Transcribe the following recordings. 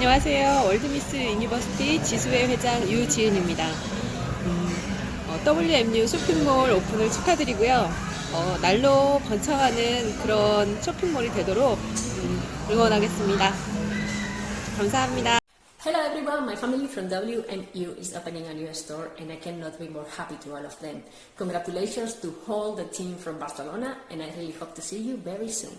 안녕하세요. 월드미스 유니버시티 지수회 회장 유지은입니다. 음, 어, WMU 쇼핑몰 오픈을 축하드리고요. 어, 날로 번창하는 그런 쇼핑몰이 되도록 음, 응원하겠습니다. 감사합니다. Hello everyone, my family from WMU is opening a new store and I cannot be more happy to all of them. Congratulations to all the team from Barcelona and I really hope to see you very soon.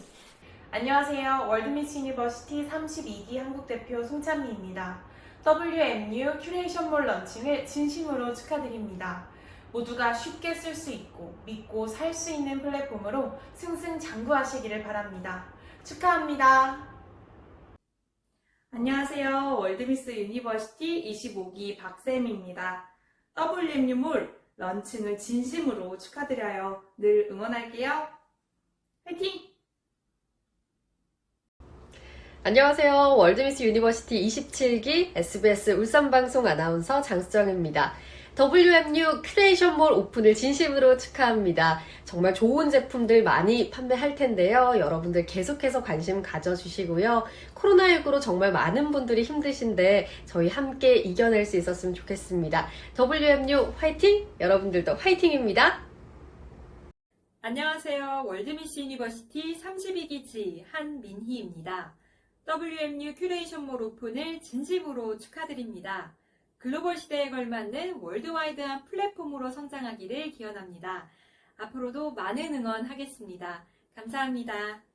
안녕하세요. 월드미스 유니버시티 32기 한국대표 송찬미입니다. WMU 큐레이션몰 런칭을 진심으로 축하드립니다. 모두가 쉽게 쓸 수 있고 믿고 살 수 있는 플랫폼으로 승승장구하시기를 바랍니다. 축하합니다. 안녕하세요. 월드미스 유니버시티 25기 박쌤입니다. WMU몰 런칭을 진심으로 축하드려요. 늘 응원할게요. 화이팅! 안녕하세요. 월드미스 유니버시티 27기 SBS 울산방송 아나운서 장수정입니다. WMU 큐레이션몰 오픈을 진심으로 축하합니다. 정말 좋은 제품들 많이 판매할 텐데요. 여러분들 계속해서 관심 가져주시고요. 코로나19로 정말 많은 분들이 힘드신데 저희 함께 이겨낼 수 있었으면 좋겠습니다. WMU 화이팅! 여러분들도 화이팅입니다. 안녕하세요. 월드미스 유니버시티 32기지 한민희입니다. WMU 큐레이션몰 오픈을 진심으로 축하드립니다. 글로벌 시대에 걸맞는 월드와이드한 플랫폼으로 성장하기를 기원합니다. 앞으로도 많은 응원하겠습니다. 감사합니다.